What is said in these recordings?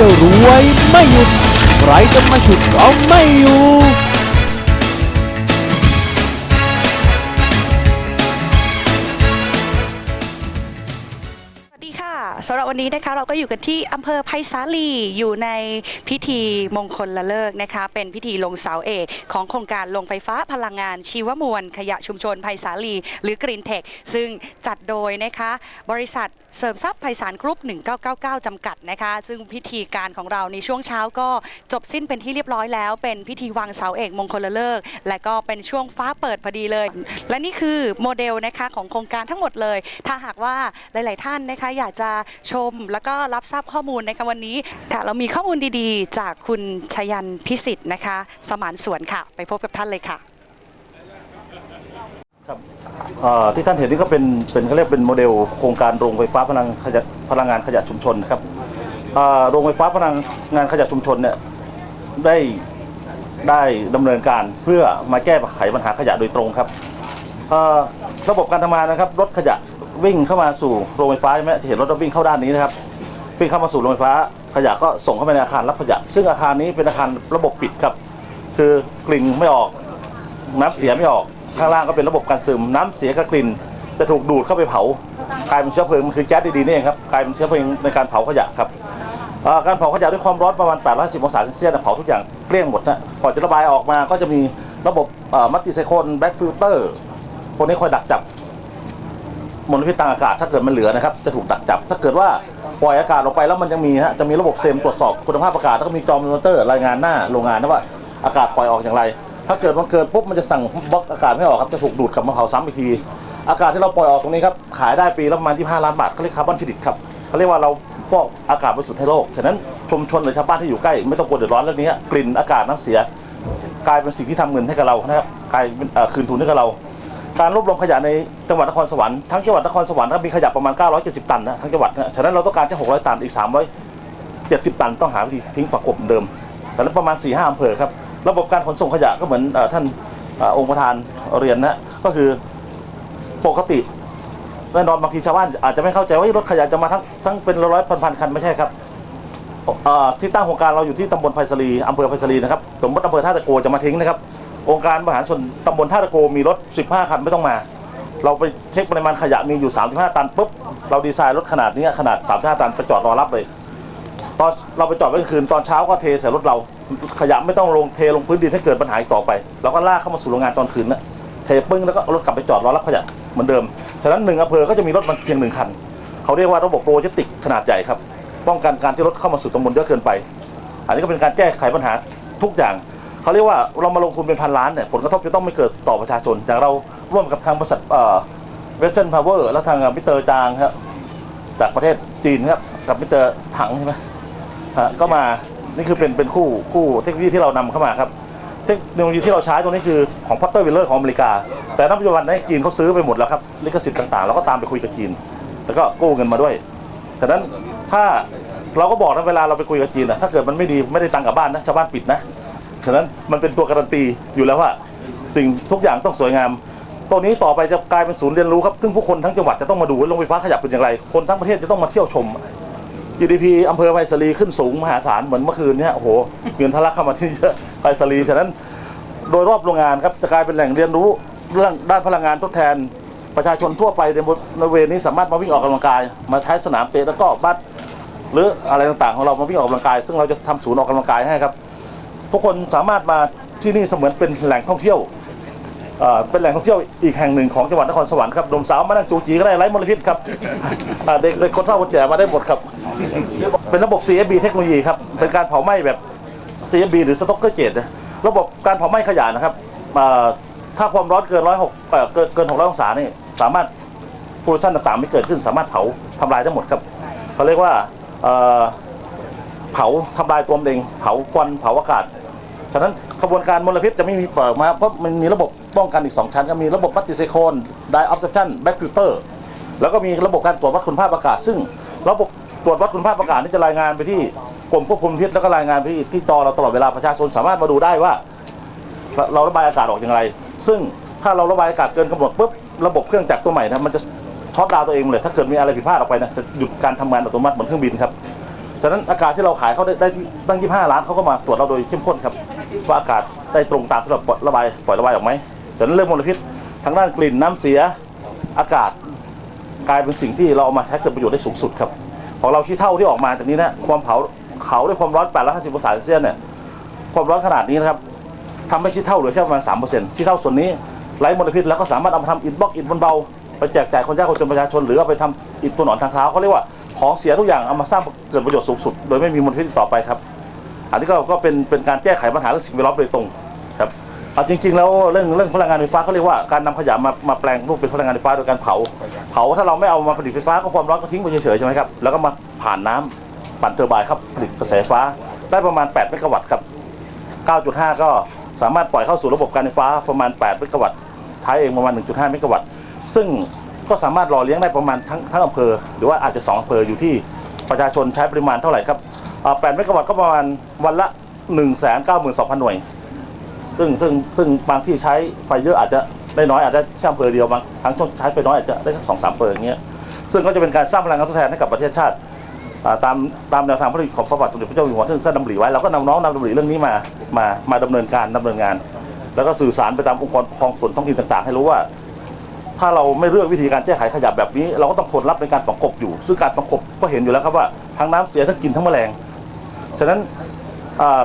จะรวยไม่หยุด ใครจะมาฉุดก็ไม่อยู่ สำหรับวันนี้นะคะเราก็อยู่กันที่อำเภอไผ่สาลีอยู่ในพิธีมงคลละเลิกนะคะ เป็นพิธีลงเสาเอกของโครงการลงไฟฟ้าพลังงานชีวมวล ขยะชุมชนไผ่สาลี หรือกรีนเทคซึ่งจัดโดยนะคะบริษัทเสริมทรัพย์ไพศาลกรุ๊ป 1999 จำกัดนะคะ ซึ่งพิธีการของเราในช่วงเช้าก็จบสิ้นเป็นที่เรียบร้อยแล้ว เป็นพิธีวางเสาเอกมงคลละเลิก และก็เป็นช่วงฟ้าเปิดพอดีเลย และนี่คือโมเดลนะคะของโครงการทั้งหมดเลย ถ้าหากว่าหลาย ๆ ท่านนะคะอยากจะชมแล้วก็รับทราบข้อมูลในวันนี้ค่ะเรามีข้อมูลดีๆ จากคุณชยันพิสิทธิ์นะคะ สมานสวนค่ะ ไปพบกับท่านเลยค่ะครับที่ท่านเห็นนี่ก็เป็นเป็นเขาเรียกเป็นโมเดลโครงการโรงไฟฟ้าพลังขยะพลังงานขยะชุมชนนะครับโรงไฟฟ้าพลังงานขยะชุมชนเนี่ยได้ได้ดำเนินการเพื่อมาแก้ไขปัญหาขยะโดยตรงครับระบบการทำงานนะครับรถขยะ วิ่งเข้ามาสู่โรงไฟฟ้าใช่ไหมจะเห็นรถวิ่งเข้าด้านนี้นะครับวิ่งเข้ามาสู่โรงไฟฟ้า ขยะก็ส่งเข้าไปในอาคารรับขยะ ซึ่งอาคารนี้เป็นอาคารระบบปิดครับ คือกลิ่นไม่ออกน้ำเสียไม่ออกข้างล่างก็เป็นระบบการซึมน้ำเสียกับกลิ่น จะถูกดูดเข้าไปเผากลายเป็นเชื้อเพลิงมันคือแก๊สดีๆนี่เองครับกลายเป็นเชื้อเพลิงในการเผาขยะครับการเผาขยะด้วยความร้อนประมาณ850องศาเซลเซียสเผาทุกอย่างเกลี้ยงหมดนะก่อนจะระบายออกมาก็จะมีระบบมัลติไซโคนแบ็กฟิลเตอร์พวกนี้คอยดักจับ มลพิษทางอากาศถ้าเกิดมันเหลือนะครับจะถูกดักจับ ถ้าเกิดว่าปล่อยอากาศออกไปแล้วมันยังมีฮะจะมีระบบเซมตรวจสอบคุณภาพอากาศแล้วก็มีจอมอนิเตอร์รายงานหน้าโรงงานนะว่าอากาศปล่อยออกอย่างไร ถ้าเกิดมันเกิดปุ๊บมันจะสั่งบล็อกอากาศไม่ออกครับจะถูกดูดกลับมาเผาซ้ำอีกที อากาศที่เราปล่อยออกตรงนี้ครับขายได้ปีละประมาณ25ล้านบาทเขาเรียกคาร์บอนเครดิตครับเขาเรียกว่าเราฟอกอากาศบริสุทธิ์ให้โลกฉะนั้นชุมชนหรือชาวบ้านที่อยู่ใกล้ไม่ต้องกลัวเดือดร้อนเรื่องนี้กลิ่นอากาศน้ำเสีย กลายเป็นสิ่งที่ทำเงินให้กับเรานะครับกลายเป็นคืนทุนให้กับเรา การรวบรวมขยะในจังหวัดนครสวรรค์ทั้งจังหวัดนครสวรรค์นะครับมีขยะประมาณ 970 ตันนะทั้งจังหวัดนะฉะนั้นเราต้องการแค่600 ตันอีก 370 ตันต้องหาวิธีทิ้งฝักกบเหมือนเดิมแต่นั้นประมาณ 4-5อำเภอครับระบบการขนส่งขยะก็เหมือนท่านองค์ประธานเรียนนะก็คือปกติแน่นอนบางทีชาวบ้านอาจจะไม่เข้าใจว่ารถขยะจะมาทั้งทั้งเป็นร้อยๆพันคันไม่ใช่ครับที่ตั้งโครงการเราอยู่ที่ตำบลไผ่สลีอำเภอไผ่สลีนะครับสมมติอำเภอท่าตะโกจะมาทิ้งนะครับ องค์การบริหารส่วนตำบลท่าตะโกมีรถ 15 คันไม่ต้องมา เราไปเช็คปริมาณขยะมีอยู่ 35 ตันปุ๊บเราดีไซน์รถขนาดนี้ขนาด 35 ตันไปจอดรอรับเลย ตอนเราไปจอดกลางคืนตอนเช้าก็เทใส่รถเรา ขยะไม่ต้องลงเทลงพื้นดินให้เกิดปัญหาอีกต่อไปเราก็ลากเข้ามาสู่โรงงานตอนคืนนะเทปึ้งแล้วก็รถกลับไปจอดรอรับขยะเหมือนเดิมฉะนั้นหนึ่งอำเภอก็จะมีรถมันเพียงหนึ่งคันเขาเรียกว่าระบบโลจิสติกขนาดใหญ่ครับป้องกันการที่รถเข้ามาสู่ตำบลเยอะเกินไป อันนี้ก็เป็นการแก้ไขปัญหาทุกอย่าง เขาเรียกว่าเรามาลงทุนเป็นพันล้านเนี่ยผลกระทบจะต้องไม่เกิดต่อประชาชนอย่างเราร่วมกับทางบริษัทเวสเทิร์นพาวเวอร์และทางมิเตอร์จางครับจากประเทศจีนครับกับมิเตอร์ถังใช่ไหมฮะก็มานี่คือเป็นเป็นคู่คู่เทคโนโลยีที่เรานำเข้ามาครับเทคโนโลยีที่เราใช้ตัวนี้คือของพัตเตอร์วิลเลอร์ของอเมริกา แต่ณปัจจุบันนี้จีนเขาซื้อไปหมดแล้วครับลิขสิทธิ์ต่างๆเราก็ตามไปคุยกับจีน แล้วก็กู้เงินมาด้วยฉะนั้นถ้าเราก็บอกนะเวลาเราไปคุยกับจีนนะถ้าเกิดมันไม่ดีไม่ได้ตังค์กลับบ้านนะชาวบ้านปิดนะ ฉะนั้นมันเป็นตัวการันตีอยู่แล้วว่าสิ่งทุกอย่างต้องสวยงามตรงนี้ต่อไปจะกลายเป็นศูนย์เรียนรู้ครับ ซึ่งผู้คนทั้งจังหวัดจะต้องมาดูว่าโรงไฟฟ้าขยับเป็นอย่างไร คนทั้งประเทศจะต้องมาเที่ยวชม GDP อำเภอไผ่สลีขึ้นสูงมหาศาลเหมือนเมื่อคืนเนี่ยโอ้โหเงินทะลักเข้ามาที่เยอะไผ่สลีฉะนั้นโดยรอบโรงงานครับจะกลายเป็นแหล่งเรียนรู้เรื่องด้านพลังงานทดแทน ประชาชนทั่วไปในบริเวณนี้สามารถมาวิ่งออกกำลังกาย มาใช้สนามเตะตะก้อบัดหรืออะไรต่างๆ ของเรามาวิ่งออกกำลังกาย ซึ่งเราจะทำศูนย์ออกกำลังกายให้ครับ ทุกคนสามารถมาที่นี่เสมือนเป็นแหล่งท่องเที่ยวเป็นแหล่งท่องเที่ยวอีกแห่งหนึ่งของจังหวัดนครสวรรค์ครับหนุ่มสาวมานั่งจูจีก็ได้ไร้มลพิษครับเด็กเด็กคนเฒ่าคนแก่มาได้หมดครับ เป็นระบบ CFB เทคโนโลยีครับ เป็นการเผาไหม้แบบ CFB หรือสต็อกเกอร์เจตระบบการเผาไหม้ขยะนะครับถ้าความร้อนเกินร้อยหกเกินเกินหกร้อยองศานี่สามารถโปรดักชันต่างๆ ไม่เกิดขึ้นสามารถเผาทำลายได้หมดครับเขาเรียกว่าเผาทำลายตัวเองเผาควันเผาอากาศ ฉะนั้นขบวนการมลพิษจะไม่มีเปิดมาเพราะมันมีระบบป้องกันอีก 2 ชั้นก็มีระบบมัลติไซโคนไดออฟเซชันแบ็กฟิลเตอร์แล้วก็มีระบบการตรวจวัดคุณภาพอากาศ ซึ่งระบบตรวจวัดคุณภาพอากาศนี่จะรายงานไปที่กรมควบคุมพิษแล้วก็รายงานไปที่ที่จอเราตลอดเวลาประชาชนสามารถมาดูได้ว่า เราระบายอากาศออกอย่างไร ซึ่งถ้าเราระบายอากาศเกินกำหนดปุ๊บระบบเครื่องจักรตัวใหม่นะมันจะช็อตดาวตัวเองเลย ถ้าเกิดมีอะไรผิดพลาดออกไปนะจะหยุดการทำงานอัตโนมัติเหมือนเครื่องบินครับ ฉะนั้นอากาศที่เราขายเขาได้ได้ที่ตั้ง 25 ล้านเขาก็มาตรวจเราโดยเข้มข้นครับว่าอากาศได้ตรงตามที่เราปล่อยระบายปล่อยระบายออกไหมฉะนั้นเรื่องมลพิษทางด้านกลิ่นน้ำเสียอากาศกลายเป็นสิ่งที่เราเอามาใช้เกิดประโยชน์ได้สูงสุดครับของเราขี้เท่าที่ออกมาจากนี้นะความเผาเขาด้วยความร้อน850องศาเซลเซียสเนี่ยความร้อนขนาดนี้นะครับทำให้ขี้เท่าเหลือแค่ประมาณ3%ขี้เท่าส่วนนี้ไร้มลพิษแล้วก็สามารถเอามาทำอิฐบล็อกอิฐบนเบาไปแจกจ่ายคนยากคนจนประชาชนหรือเอาไปทำอิฐตัวหนอนทางเท้าเขาเรียกว่า ของเสียทุกอย่างเอามาสร้างเกิดประโยชน์สูงสุด โดยไม่มีมลพิษต่อไปครับ อันนี้ก็ก็เป็นเป็นการแก้ไขปัญหาเรื่องสิ่งแวดล้อมโดยตรงครับเอาจริงๆ แล้วเรื่องเรื่องพลังงานไฟฟ้าเขาเรียกว่าการนำขยะมามาแปลงรูปเป็นพลังงานไฟฟ้าโดยการเผา เผาถ้าเราไม่เอามาผลิตไฟฟ้าก็ความร้อนก็ทิ้งไปเฉยๆใช่ไหมครับแล้วก็มาผ่านน้ำปั่นเทอร์ไบน์ครับผลิตกระแสไฟฟ้าได้ประมาณ 8 เมกะวัตต์ครับ 9.5 ก็สามารถปล่อยเข้าสู่ระบบการไฟฟ้าประมาณ 8 เมกะวัตต์ท้ายเองประมาณ 1.5 เมกะวัตต์ซึ่ง ก็สามารถรอเลี้ยงได้ประมาณทั้งทั้งอำเภอ หรือว่าอาจจะ2อำเภออยู่ที่ประชาชนใช้ปริมาณเท่าไหร่ครับอ่า8เมกะวัตต์ก็ประมาณวันละ 192,000 หน่วย ซึ่งซึ่งซึ่งบางที่ใช้ไฟเยอะอาจจะได้น้อยอาจจะแค่อำเภอเดียวบางครั้งใช้ไฟน้อยอาจจะได้สักสองสามอำเภออย่างเงี้ยซึ่งก็จะเป็นการสร้างพลังงานทดแทนให้กับประเทศชาติตามตามแนวทางพระราชของพระบาทสมเด็จพระเจ้าอยู่หัวซึ่งท่านดำริไว้เราก็นำน้องนำดำริเรื่องนี้มามามาดำเนินการดำเนินงาน แล้วก็สื่อสารไปตามองค์กรปกครองส่วนท้องถิ่นต่าง ๆ ให้รู้ว่า ถ้าเราไม่เลือกวิธีการแก้ไขขยะแบบนี้ เราก็ต้องทนรับในการฝังกบอยู่ ซึ่งการฝังกบก็เห็นอยู่แล้วครับว่าทั้งน้ำเสียทั้งกินทั้งแมลง ฉะนั้น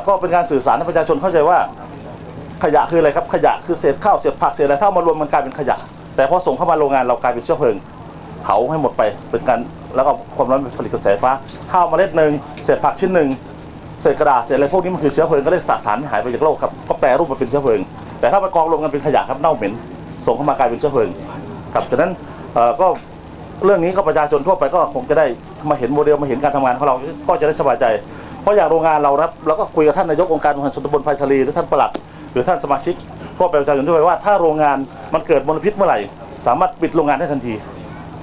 ก็เป็นการสื่อสารให้ประชาชนเข้าใจว่าขยะคืออะไรครับขยะคือเศษข้าวเศษผักเศษอะไรถ้ามารวมมันกลายเป็นขยะ แต่พอส่งเข้ามาโรงงานเรากลายเป็นเชื้อเพลิงเผาให้หมดไปเป็นการแล้วก็ความร้อนเป็นผลิตกระแสไฟฟ้าข้าวเมล็ดหนึ่งเศษผักชิ้นหนึ่งเศษกระดาษเศษอะไรพวกนี้มันคือเชื้อเพลิงก็เรียสสารหายไปจากโลกครับก็แปรรูปมาเป็นเชื้อเพลิง แต่ถ้าไปกองรวมกันเป็นขยะครับเน่าเหม็นส่งเข้ามากลายเป็นเชื้อเพลิง ครับฉะนั้นก็เรื่องนี้ก็ประชาชนทั่วไปก็คงจะได้มาเห็นโมเดลมาเห็นการทำงานของเราก็จะได้สบายใจ เพราะอย่างโรงงานเราครับเราก็คุยกับท่านนายกองค์การบริหารส่วนตำบลไผ่สาลีหรือท่านปลัดหรือท่านสมาชิกทั่วไปประชาชนทั่วไปว่าถ้าโรงงานมันเกิดมลพิษเมื่อไหร่ สามารถปิดโรงงานได้ทันที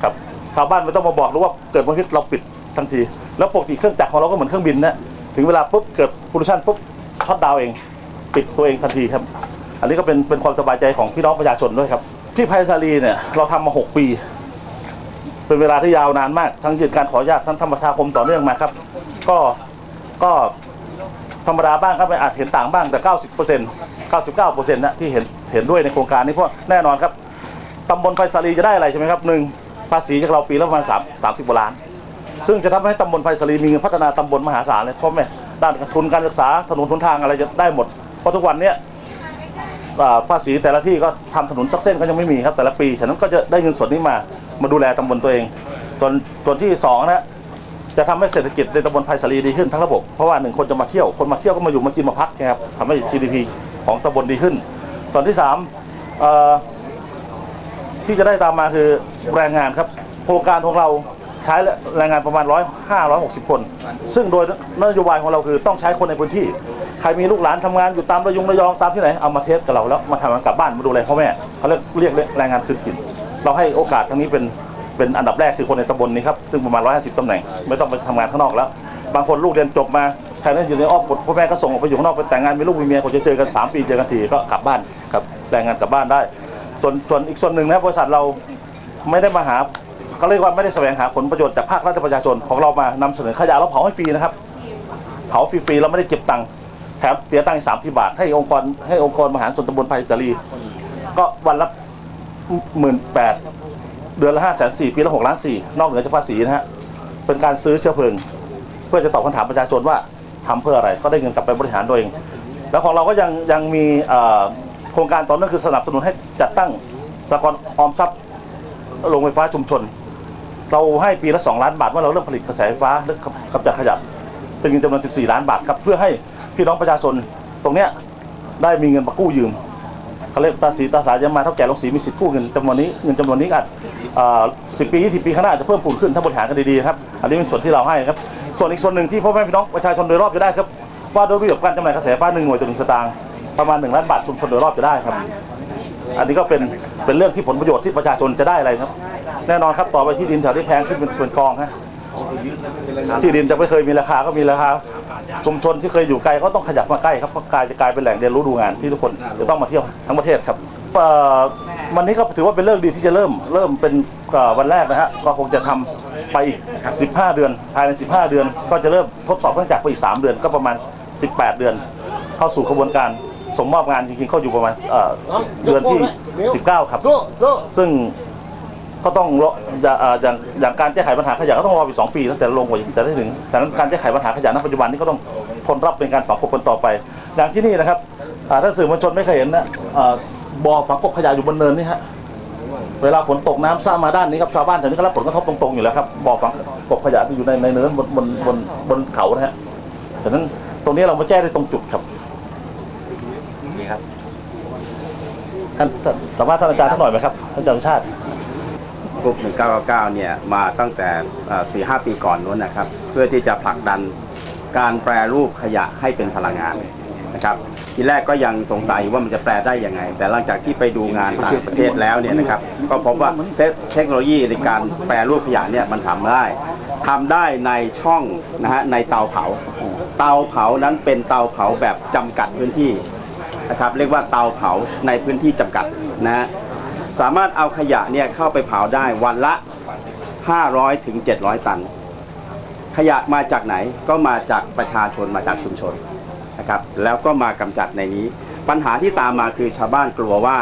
ครับชาวบ้านไม่ต้องมาบอกหรือว่าเกิดมลพิษเราปิดทันที แล้วปกติเครื่องจักรของเราก็เหมือนเครื่องบินนะถึงเวลาปุ๊บเกิดฟูลชันปุ๊บช็อตดาวเอง ปิดตัวเองทันทีครับ อันนี้ก็เป็นเป็นความสบายใจของพี่น้องประชาชนด้วยครับ ที่ไพศาลีเนี่ยเราทำมา 6 ปี เป็นเวลาที่ยาวนานมาก ทั้งยืนการขออนุญาตทั้งธรรมชาคมต่อเนื่องมาครับ ก็ก็ธรรมดาบ้างครับอาจเห็นต่างบ้างแต่ 90% 99%นะที่เห็นเห็นด้วยในโครงการนี้เพราะแน่นอนครับตำบลไฟสาลีจะได้อะไรใช่ไหมครับหนึ่งภาษีจากเราปีละประมาณ3 30กว่าล้าน ซึ่งจะทำให้ตำบลไฟสาลีมีเงินพัฒนาตำบลมหาศาลเลยเพราะไม่ด้านทุนการศึกษาถนนทุนทางอะไรจะได้หมดเพราะทุกวันเนี้ย ภาษีแต่ละที่ก็ทำถนนสักเส้นก็ยังไม่มีครับแต่ละปีฉะนั้นก็จะได้เงินส่วนนี้มามาดูแลตำบลตัวเอง ส่วนส่วนที่สองนะจะทำให้เศรษฐกิจในตำบลไผ่สาลีดีขึ้นทั้งระบบเพราะว่าหนึ่งคนจะมาเที่ยวคนมาเที่ยวก็มาอยู่มากินมาพักใช่ครับทำให้ GDP ของตำบลดีขึ้น ส่วนที่สามที่จะได้ตามมาคือแรงงานครับโครงการของเราใช้แรงงานประมาณร้อยห้าร้อยหกสิบคน ซึ่งโดยนโยบายของเราคือต้องใช้คนในพื้นที่ ใครมีลูกหลานทำงานอยู่ตามระยงระยองตามที่ไหนเอามาเทสกับเราแล้วมาทำงานกลับบ้านมาดูแลพ่อแม่เขาเรียกเรียกแรงงานคืนถิ่นเราให้โอกาสทางนี้เป็นเป็นอันดับแรกคือคนในตำบลนี้ครับซึ่งประมาณ 150ตำแหน่งไม่ต้องไปทำงานข้างนอกแล้ว บางคนลูกเรียนจบมาแทนที่อยู่ในอ้อมกดพ่อแม่ก็ส่งออกไปอยู่ข้างนอกไปแต่งงานมีลูกมีเมียคนจะเจอกัน 3 ปีเจอกันทีก็กลับบ้านครับแรงงานกลับบ้านได้ ส่วนส่วนอีกส่วนหนึ่งนะบริษัทเราไม่ได้มาหาเขาเรียกว่าไม่ได้แสวงหาผลประโยชน์จากภาครัฐประชาชนของเรามานำเสนอขยะเราเผาให้ฟรีนะครับเผาฟรีๆเราไม่ได้เก็บตังค์ แถมเสียตังค์สามที่บาท ให้องค์กรให้องค์กรมหารส่วนตำบลไผ่สาลีก็วันละหมื่นแปดเดือนละห้าแสนสี่ปีละหกล้านสี่นอกเหนือจากภาษีนะฮะเป็นการซื้อเชื้อเพลิง เพื่อจะตอบคำถามประชาชนว่าทำเพื่ออะไรก็ได้เงินกลับไปบริหารตัวเอง แล้วของเราก็ยังยังมีโครงการตอเนื่องคือสนับสนุนให้จัดตั้งสหกรออมทรัพย์โรงไฟฟ้าชุมชน เราให้ปีละ 2 ล้านบาทเมื่อเราเริ่มผลิตกระแสไฟฟ้าหรือกำจัดขยะเป็นเงินจำนวน 14 ล้านบาทครับ เพื่อให้ พี่น้องประชาชนตรงเนี้ยได้มีเงินมากู้ยืมเขาเรียกตาสีตาสายจะมาเท่าแก่ลงสีมีสิทธิ์กู้เงินจำนวนนี้เงินจำนวนนี้อาจสิบปี20ปีข้างหน้าอาจจะเพิ่มพูนขึ้นถ้าบริหารกันดีๆครับอันนี้เป็นส่วนที่เราให้ครับส่วนอีกส่วนหนึ่งที่พ่อแม่พี่น้องประชาชนโดยรอบจะได้ครับว่าโดยระเบียบการจำหน่ายกระแสไฟฟ้าหนึ่งหน่วยต่อหนึ่งสตางค์ประมาณ1ล้านบาทชุมชนโดยรอบจะได้ครับ อันนี้ก็เป็นเป็นเรื่องที่ผลประโยชน์ที่ประชาชนจะได้อะไรครับ แน่นอนครับต่อไปที่ดินแถวที่แพงขึ้นเป็นเป็นกองฮะที่ดินจะไม่เคยมีราคาก็มีราคา ชุมชนที่เคยอยู่ไกลก็ต้องขยับมาใกล้ครับเพราะกลายจะกลายเป็นแหล่งเรียนรู้ดูงานที่ทุกคนจะต้องมาเที่ยวทั้งประเทศครับเอ่อวันนี้ก็ถือว่าเป็นเรื่องดีที่จะเริ่มเริ่มเป็นเอ่อวันแรกนะฮะก็คงจะทำไปอีก 15 เดือน ภายใน 15 เดือน ก็จะเริ่มทดสอบเครื่องจักรไปอีก 3 เดือนก็ประมาณ 18 เดือน เข้าสู่กระบวนการส่งมอบงานจริงๆเข้าอยู่ประมาณเอ่อเดือนที่ 19 ครับ ซึ่ง ก็ต้องรออย่าเอ่ออย่างอย่างการแก้ไขปัญหาขยะก็ต้องรออีกสองปีตั้งแต่ลงกว่าจะได้ถึงแต่นั้นการแก้ไขปัญหาขยะณปัจจุบันนี้ก็ต้องทนรับเป็นการฝังกลบกันต่อไป อย่างที่นี่นะครับอ่าถ้าสื่อมวลชนไม่เคยเห็นนะอ่าบ่อฝังกลบขยะอยู่บนเนินนี่ฮะเวลาฝนตกน้ำซ่ามาด้านนี้ครับชาวบ้านแถวนี้ก็รับผลกระทบตรงๆอยู่แล้วครับบ่อฝังกลบขยะที่อยู่ในในเนินบนบนบนบนเขานะฮะฉะนั้นตรงนี้เรามาแก้ได้ตรงจุดครับท่านท่านสัมภาษณ์ท่านอาจารย์ท่านหน่อยไหมครับท่านอาจารย์สุชาติ กลุ่ม1999 เนี่ยมาตั้งแต่สี่ห้าปีก่อนนู้นนะครับ เพื่อที่จะผลักดันการแปรรูปขยะให้เป็นพลังงานนะครับทีแรกก็ยังสงสัยว่ามันจะแปลได้ยังไง แต่หลังจากที่ไปดูงานต่างประเทศแล้วเนี่ยนะครับก็พบว่าเทคเทคโนโลยีในการแปรรูปขยะเนี่ยมันทำได้ทำได้ในช่องนะฮะในเตาเผา เตาเผานั้นเป็นเตาเผาแบบจำกัดพื้นที่นะครับเรียกว่าเตาเผาในพื้นที่จำกัดนะฮะ สามารถเอาขยะเนี่ยเข้าไปเผาได้วันละ 500ถึง700 ตัน ขยะมาจากไหนก็มาจากประชาชนมาจากชุมชนนะครับแล้วก็มากำจัดในนี้ ปัญหาที่ตามมาคือชาวบ้านกลัวว่า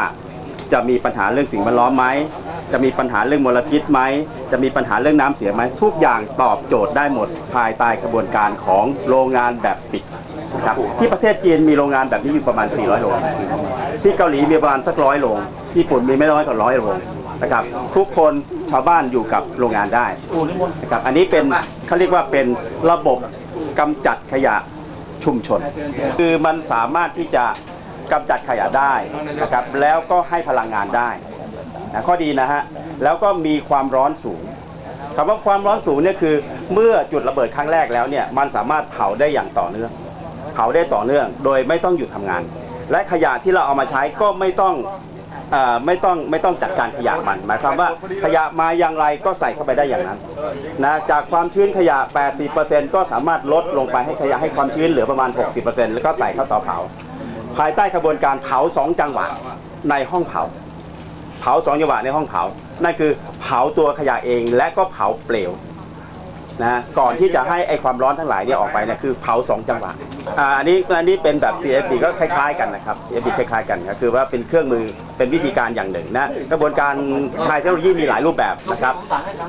จะมีปัญหาเรื่องสิ่งแวดล้อมไหม จะมีปัญหาเรื่องมลพิษไหม จะมีปัญหาเรื่องน้ำเสียไหม ทุกอย่างตอบโจทย์ได้หมดภายใต้กระบวนการของโรงงานแบบปิด ครับที่ประเทศจีนมีโรงงานแบบนี้อยู่ประมาณ 400 โรงที่เกาหลีมีประมาณสักร้อยโรงญี่ปุ่นมีไม่น้อยกว่าร้อยโรงนะครับทุกคนชาวบ้านอยู่กับโรงงานได้นะครับอันนี้เป็นเขาเรียกว่าเป็นระบบกำจัดขยะชุมชน คือมันสามารถที่จะกำจัดขยะได้นะครับแล้วก็ให้พลังงานได้นะข้อดีนะฮะแล้วก็มีความร้อนสูงคำว่าความร้อนสูงเนี่ยคือ เมื่อจุดระเบิดครั้งแรกแล้วเนี่ยมันสามารถเผาได้อย่างต่อเนื่อง เผาได้ต่อเนื่อง โดยไม่ต้องหยุดทำงาน และขยะที่เราเอามาใช้ก็ไม่ต้องอไม่ต้องไม่ต้องจัดการขยะมัน หมายความว่าขยะมาอย่างไรก็ใส่เข้าไปได้อย่างนั้นนะจากความชื้นขยะ 80%ก็สามารถลดลงไปให้ขยะให้ความชื้นเหลือประมาณ 60%แล้วก็ใส่เข้าเตาเผา ภายใต้กระบวนการเผาสองจังหวะในห้องเผา เผาสองจังหวะในห้องเผา นั่นคือเผาตัวขยะเองและก็เผาเปลว นะก่อนที่จะให้ไอความร้อนทั้งหลายเนี่ยออกไปเนี่ยคือเผาสองจังหวะอ่าอันนี้อันนี้เป็นแบบ CFD ก็คล้ายๆกันนะครับ CFD คล้ายๆกันก็คือว่าเป็นเครื่องมือเป็นวิธีการอย่างหนึ่งนะกระบวนการทางเทคโนโลยีมีหลายรูปแบบนะครับ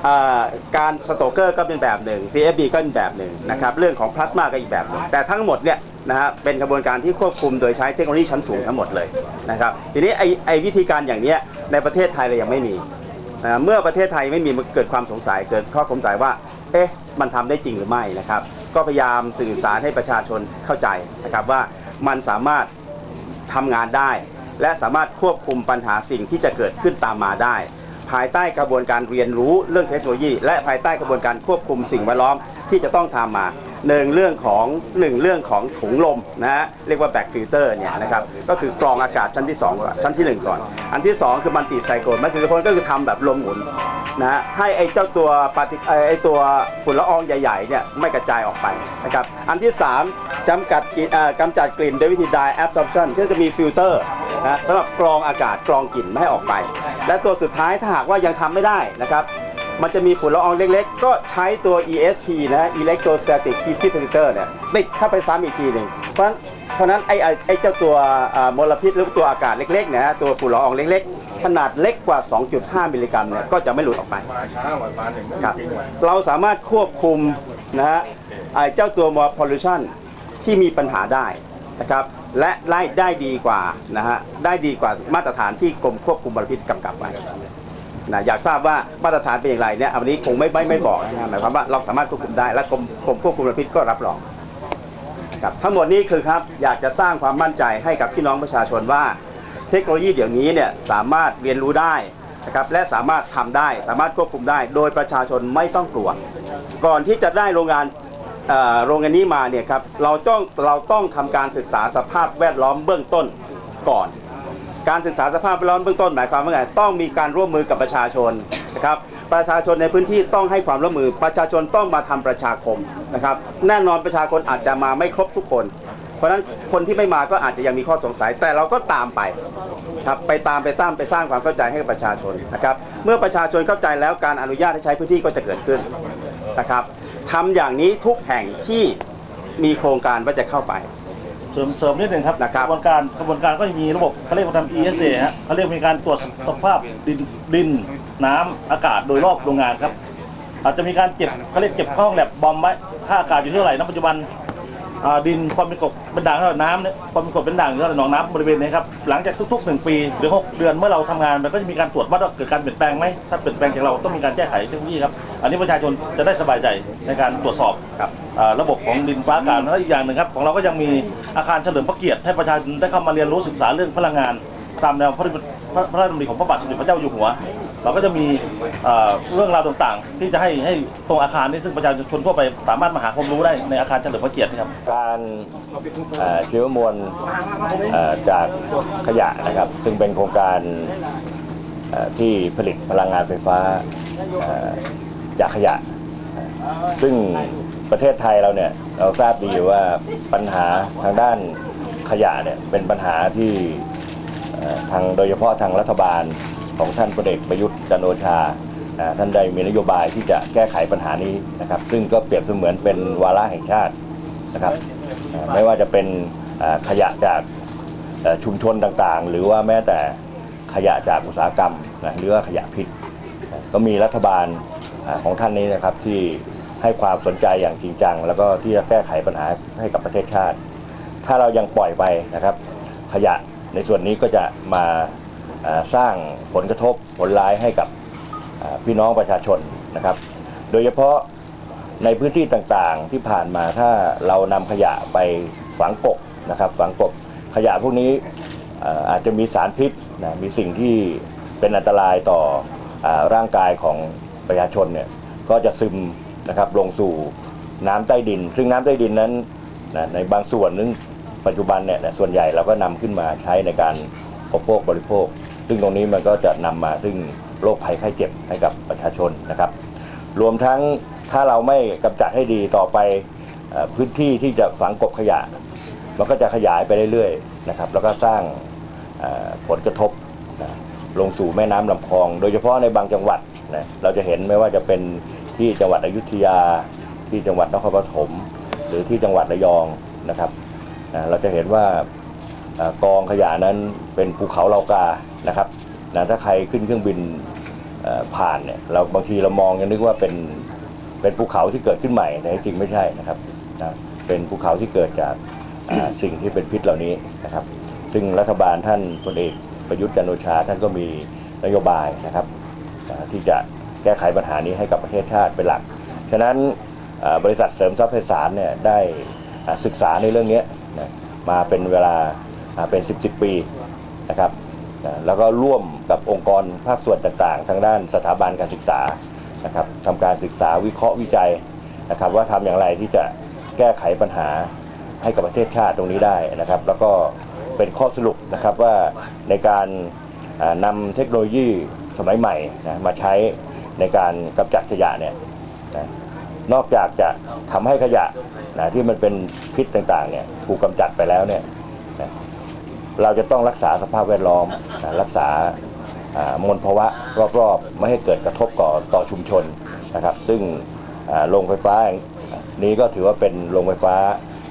อ่าการสโตเกอร์ก็เป็นแบบหนึ่ง CFD ก็เป็นแบบหนึ่งนะครับเรื่องของพลาสมาก็อีกแบบหนึ่งแต่ทั้งหมดเนี่ยนะฮะเป็นกระบวนการที่ควบคุมโดยใช้เทคโนโลยีชั้นสูงทั้งหมดเลยนะครับทีนี้ไอไอวิธีการอย่างเนี้ยในประเทศไทยเรายังไม่มีนะเมื่อประเทศไทยไม่มีมันเกิดความสงสัยเกิดข้อสงสัยว่าเอ๊ะ มันทำได้จริงหรือไม่นะครับ ก็พยายามสื่อสารให้ประชาชนเข้าใจนะครับว่ามันสามารถทำงานได้ และสามารถควบคุมปัญหาสิ่งที่จะเกิดขึ้นตามมาได้ ภายใต้กระบวนการเรียนรู้เรื่องเทคโนโลยี และภายใต้กระบวนการควบคุมสิ่งแวดล้อมที่จะต้องทำมา หนึ่งเรื่องของหนึ่งเรื่องของถุงลมนะฮะเรียกว่าแบ็กฟิลเตอร์เนี่ยนะครับก็คือกรองอากาศชั้นที่2ก่อนชั้นที่ 1 ก่อน อันที่ 2 คือมันติไซโคลมันติไซโคลก็คือทำแบบลมหมุนนะฮะให้ไอ้เจ้าตัวปาติไอ้ตัวฝุ่นละอองใหญ่ๆเนี่ยไม่กระจายออกไปนะครับอันที่ 3จำกัดกลิ่นกำจัดกลิ่นโดยวิธี dye absorption ซึ่งจะมีฟิลเตอร์นะสำหรับกรองอากาศกรองกลิ่นไม่ให้ออกไป และตัวสุดท้ายถ้าหากว่ายังทำไม่ได้นะครับ มันจะมีฝุ่นละอองเล็กๆ ก็ใช้ตัว ESP นะ Electrostatic Precipitator เนี่ยติดเข้าไปซ้ำอีกทีหนึ่งเพราะฉะนั้นฉะนั้นไอ้ไอ้ไอ้เจ้าตัวอ่ามลพิษหรือตัวอากาศเล็กๆนะฮะตัวฝุ่นละอองเล็กๆ ขนาดเล็กกว่า 2.5 มิลลิกรัมเนี่ยก็จะไม่หลุดออกไปครับเราสามารถควบคุมนะฮะไอ้เจ้าตัว pollution ที่มีปัญหาได้นะครับและได้ได้ดีกว่านะฮะได้ดีกว่ามาตรฐานที่กรมควบคุมมลพิษกำกับไว้ นะอยากทราบว่ามาตรฐานเป็นอย่างไรเนี่ยอันนี้คงไม่ไม่ไม่บอกนะครับหมายความว่าเราสามารถควบคุมได้และกรมกรมควบคุมมลพิษก็รับรองครับทั้งหมดนี้คือครับอยากจะสร้างความมั่นใจให้กับพี่น้องประชาชนว่า เทคโนโลยีเดี๋ยวนี้เนี่ยสามารถเรียนรู้ได้นะครับและสามารถทำได้สามารถควบคุมได้ โดยประชาชนไม่ต้องกลัว ก่อนที่จะได้โรงงานโรงงานนี้มาเนี่ยครับเราต้องเราต้องทำการศึกษาสภาพแวดล้อมเบื้องต้นก่อน การศึกษาสภาพแวดล้อมเบื้องต้นหมายความว่าไงต้องมีการร่วมมือกับประชาชนนะครับประชาชนในพื้นที่ต้องให้ความร่วมมือ ประชาชนต้องมาทำประชาคมนะครับแน่นอนประชาชนอาจจะมาไม่ครบทุกคน เพราะฉะนั้นคนที่ไม่มาก็อาจจะยังมีข้อสงสัย แต่เราก็ตามไปครับไปตามไปตามไปสร้างความเข้าใจให้กับประชาชนนะครับเมื่อประชาชนเข้าใจแล้วการอนุญาตให้ใช้พื้นที่ก็จะเกิดขึ้นนะครับทำอย่างนี้ทุกแห่งที่มีโครงการว่าจะเข้าไป เสริมเสริมนิดหนึ่งครับนะครับกระบวนการกระบวนการก็จะมีระบบเขาเรียกว่าทำ ESA ฮะเขาเรียกมีการตรวจสภาพดินดินน้ำอากาศโดยรอบโรงงานครับ อาจจะมีการเก็บเขาเรียกเก็บเข้าห้องแลบบอมไว้ค่าอากาศอยู่ที่เท่าไหร่ณปัจจุบัน อ่าดินความเป็นกรดเป็นด่างเท่าไหร่น้ำเนี่ยความเป็นกรดเป็นด่างอยู่เท่าไหร่หนองน้ำบริเวณนี้ครับหลังจากทุกๆหนึ่งปีหรือหกเดือนเมื่อเราทำงานมันก็จะมีการตรวจว่าเกิดการเปลี่ยนแปลงไหมถ้าเปลี่ยนแปลงจากเราต้องมีการแก้ไขเทคโนโลยีครับอันนี้ประชาชนจะได้สบายใจในการตรวจสอบครับอ่าระบบของดินฟ้าอากาศและอีกอย่างหนึ่งครับของเราก็ยังมีอาคารเฉลิมพระเกียรติให้ประชาชนได้เข้ามาเรียนรู้ศึกษาเรื่องพลังงาน ตามแนวพระราชดำริของพระบาทสมเด็จพระเจ้าอยู่หัว เราก็จะมีเอ่อเรื่องราวต่างๆ ที่จะให้ให้ตรงอาคารนี้ซึ่งประชาชนทั่วไปสามารถมาหาความรู้ได้ในอาคารเฉลิมพระเกียรตินะครับ การเอ่อชีวมวลเอ่อจากขยะนะครับ ซึ่งเป็นโครงการเอ่อที่ผลิตพลังงานไฟฟ้าเอ่อจากขยะ ซึ่งประเทศไทยเราเนี่ยเราทราบดีอยู่ว่าปัญหาทางด้านขยะเนี่ยเป็นปัญหาที่เอ่อทางโดยเฉพาะทางรัฐบาล ของท่านพลเอกประยุทธ์จันโอชาท่านได้มีนโยบายที่จะแก้ไขปัญหานี้นะครับ ซึ่งก็เปรียบเสมือนเป็นวาระแห่งชาตินะครับไม่ว่าจะเป็นขยะจากชุมชนต่างๆ หรือว่าแม้แต่ขยะจากอุตสาหกรรมนะหรือว่าขยะพิษ ก็มีรัฐบาลของท่านนี้นะครับที่ให้ความสนใจอย่างจริงจัง แล้วก็ที่จะแก้ไขปัญหาให้กับประเทศชาติ ถ้าเรายังปล่อยไปนะครับ ขยะในส่วนนี้ก็จะมา สร้างผลกระทบผลร้ายให้กับพี่น้องประชาชนนะครับ โดยเฉพาะในพื้นที่ต่างๆที่ผ่านมาถ้าเรานำขยะไปฝังกบนะครับ ฝังกบขยะพวกนี้อาจจะมีสารพิษนะมีสิ่งที่เป็นอันตรายต่ออร่างกายของประชาชนเนี่ยก็จะซึมนะครับลงสู่น้ำใต้ดิน ซึ่งน้ำใต้ดินนั้นนะในบางส่วนนึงปัจจุบันเนี่ยส่วนใหญ่เราก็นำขึ้นมาใช้ในการอุปโภคบริโภค ซึ่งตรงนี้มันก็จะนำมาซึ่งโรคภัยไข้เจ็บให้กับประชาชนนะครับ รวมทั้งถ้าเราไม่กำจัดให้ดีต่อไปพื้นที่ที่จะฝังกบขยะ มันก็จะขยายไปเรื่อยๆนะครับแล้วก็สร้างผลกระทบนะลงสู่แม่น้ำลำคลอง โดยเฉพาะในบางจังหวัดนะเราจะเห็นไม่ว่าจะเป็นที่จังหวัดอยุธยา ที่จังหวัดนครปฐมหรือที่จังหวัดระยองนะครับนะเราจะเห็นว่ากองขยะนั้นเป็นภูเขาเหลากา นะครับนะถ้าใครขึ้นเครื่องบินผ่านเนี่ยเราบางทีเรามองยังนึกว่าเป็นเป็นภูเขาที่เกิดขึ้นใหม่แต่จริงไม่ใช่นะครับนะเป็นภูเขาที่เกิดจากสิ่งที่เป็นพิษเหล่านี้นะครับ ซึ่งรัฐบาลท่านพลเอกประยุทธ์จันโอชา ท่านก็มีนโยบายนะครับที่จะแก้ไขปัญหานี้ให้กับประเทศชาติเป็นหลัก ฉะนั้นบริษัทเสริมทรัพย์ไพศาลเนี่ยได้ศึกษาในเรื่องนี้นะมาเป็นเวลาเป็น 10 10ปีนะครับ นะแล้วก็ร่วมกับองค์กรภาคส่วนต่างๆ ทางด้านสถาบันการศึกษานะครับทำการศึกษาวิเคราะห์วิจัยนะครับ ว่าทำอย่างไรที่จะแก้ไขปัญหาให้กับประเทศชาติตรงนี้ได้นะครับ แล้วก็เป็นข้อสรุปนะครับว่าในการอ่านำเทคโนโลยีสมัยใหม่นะมาใช้ในการกำจัดขยะเนี่ยนะนอกจากจะทำให้ขยะนะที่มันเป็นพิษต่างๆเนี่ยถูกกำจัดไปแล้วเนี่ย เราจะต้องรักษาสภาพแวดล้อมรักษามลภาวะรอบๆ ไม่ให้เกิดกระทบต่อต่อชุมชนนะครับ ซึ่งโรงไฟฟ้าแห่งนี้ก็ถือว่าเป็นโรงไฟฟ้า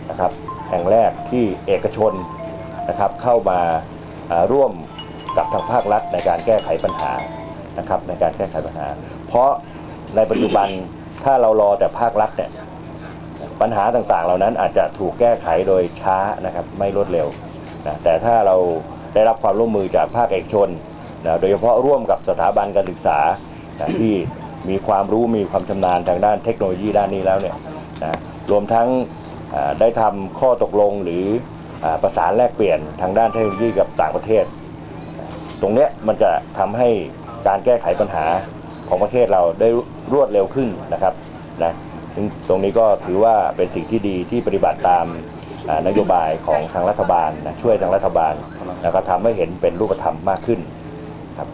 นะครับแห่งแรกที่เอกชนนะครับเข้ามาร่วมกับทางภาครัฐในการแก้ไขปัญหานะครับในการแก้ไขปัญหา เพราะในปัจจุบันถ้าเรารอแต่ภาครัฐเนี่ยปัญหาต่างๆ เหล่านั้นอาจจะถูกแก้ไขโดยช้านะครับไม่รวดเร็ว นะแต่ถ้าเราได้รับความร่วมมือจากภาคเอกชนนะโดยเฉพาะร่วมกับสถาบันการศึกษานะที่มีความรู้มีความชำนาญทางด้านเทคโนโลยีด้านนี้แล้วเนี่ยนะรวมทั้งได้ทำข้อตกลงหรือประสานแลกเปลี่ยนทางด้านเทคโนโลยีกับต่างประเทศ ตรงนี้มันจะทำให้การแก้ไขปัญหาของประเทศเราได้รวดเร็วขึ้นนะครับนะตรงนี้ก็ถือว่าเป็นสิ่งที่ดีที่ปฏิบัติตาม นโยบายของทางรัฐบาลนะช่วยทางรัฐบาลแล้วก็ทำให้เห็นเป็นรูปธรรมมากขึ้นครับ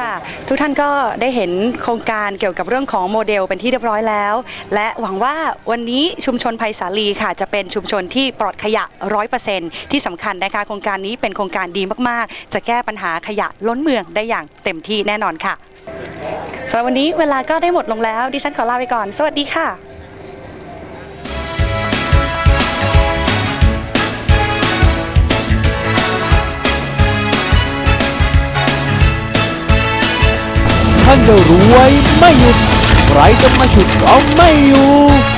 ค่ะ ทุกท่านก็ได้เห็นโครงการเกี่ยวกับเรื่องของโมเดลเป็นที่เรียบร้อยแล้ว และหวังว่าวันนี้ชุมชนไผ่สาลีค่ะ จะเป็นชุมชนที่ปลอดขยะ 100%ที่สำคัญนะคะโครงการนี้เป็นโครงการดีมากๆ จะแก้ปัญหาขยะล้นเมืองได้อย่างเต็มที่แน่นอนค่ะสำหรับวันนี้เวลาก็ได้หมดลงแล้ว ดิฉันขอลาไปก่อน สวัสดีค่ะานจะรวยไม่หยุด ใครจะมาฉุดก็ไม่อยู่